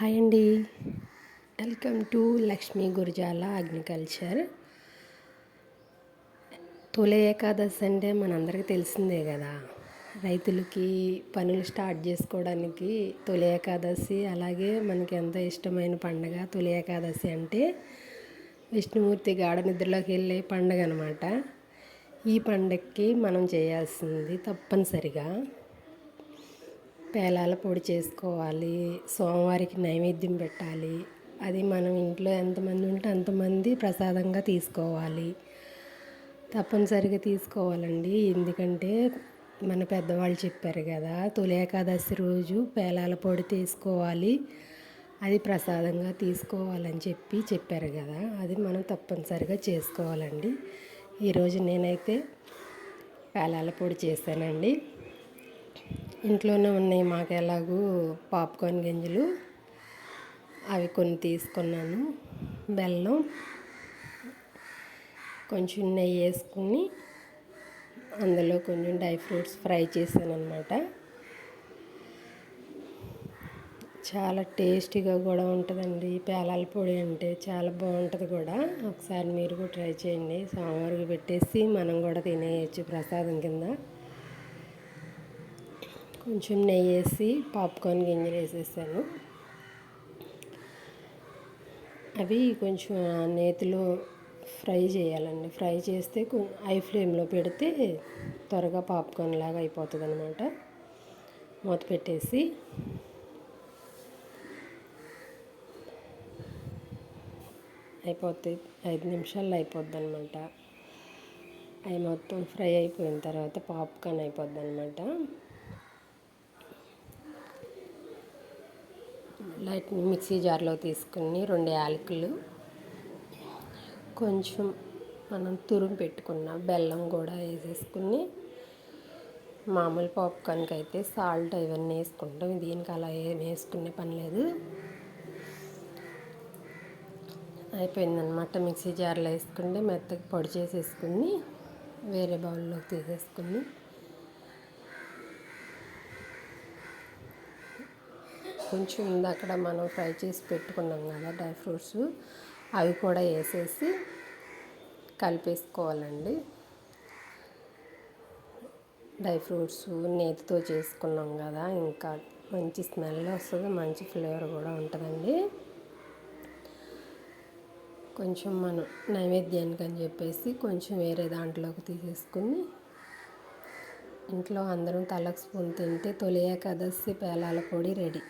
Hi అండి. Welcome to Lakshmi Gurajala agriculture Tholi Ekadashi అంటే మనందరికీ తెలిసిందే కదా. రైతులకి పనులు స్టార్ట్ చేసుకోవడానికి తొలి ఏకాదశి అలాగే మనకి ఎంతో ఇష్టమైన పండగ తొలి ఏకాదశి అంటే విష్ణుమూర్తి గాఢ నిద్రలోకి వెళ్ళే పండగ అనమాట ఈ పండగకి మనం చేయాల్సింది తప్పనిసరిగా పేలాల పొడి చేసుకోవాలి సోమవారికి నైవేద్యం పెట్టాలి. అది మనం ఇంట్లో ఎంతమంది ఉంటే అంతమంది ప్రసాదంగా తీసుకోవాలి. తప్పనిసరిగా తీసుకోవాలండి. ఎందుకంటే మన పెద్దవాళ్ళు చెప్పారు కదా తొలి ఏకాదశి రోజు పేలాల పొడి తీసుకోవాలి. అది ప్రసాదంగా తీసుకోవాలని చెప్పి చెప్పారు కదా అది మనం తప్పనిసరిగా చేసుకోవాలండి. ఈరోజు నేనైతే పేలాల పొడి చేశానండి. ఇంట్లోనే ఉన్నాయి మాకు ఎలాగూ పాప్కార్న్ గింజలు. అవి కొన్ని తీసుకున్నాను. బెల్లం కొంచెం నెయ్యి వేసుకుని అందులో కొంచెం డ్రై ఫ్రూట్స్ ఫ్రై చేశాను అనమాట చాలా టేస్టీగా కూడా ఉంటుందండి. పేలాల పొడి అంటే చాలా బాగుంటుంది కూడా. ఒకసారి మీరు కూడా ట్రై చేయండి. సోమవారికి పెట్టేసి మనం కూడా తినేయచ్చు ప్రసాదం కింద. కొంచెం నెయ్యి వేసి పాప్కార్న్ గింజలు వేసేసాను. అవి కొంచెం నేతిలో ఫ్రై చేయాలండి. ఫ్రై చేస్తే హై ఫ్లేమ్లో పెడితే త్వరగా పాప్కార్న్ లాగా అయిపోతుంది అనమాట మూత పెట్టేసి అయిపోతాయి ఐదు నిమిషాల్లో అయిపోద్ది అనమాట అవి మొత్తం ఫ్రై అయిపోయిన తర్వాత పాప్కార్న్ అయిపోద్ది అనమాట లైట్ మిక్సీ జార్లో తీసుకుని రెండు యాలకులు కొంచెం మనం తురుము పెట్టుకున్న బెల్లం కూడా వేసేసుకుని మామూలు పాప్కార్న్కి అయితే సాల్ట్ ఇవన్నీ వేసుకుంటాం. దీనికి అలా ఏం వేసుకునే పని లేదు. అయిపోయిందనమాట మిక్సీ జార్లో వేసుకుంటే మెత్తగా పొడి చేసేసుకుని వేరే బౌల్లోకి తీసేసుకుని కొంచెం అక్కడ మనం ఫ్రై చేసి పెట్టుకున్నాం కదా డ్రై ఫ్రూట్స్ అవి కూడా వేసేసి కలిపేసుకోవాలండి. డ్రై ఫ్రూట్స్ నేతితో చేసుకున్నాం కదా ఇంకా మంచి స్మెల్ వస్తుంది మంచి ఫ్లేవర్ కూడా ఉంటుందండి. కొంచెం మనం నైవేద్యానికి అని చెప్పేసి కొంచెం వేరే దాంట్లోకి తీసేసుకుని ఇంట్లో అందరం తలకు స్పూన్ తింటే తొలి ఏకాదశి పేలాల పొడి రెడీ.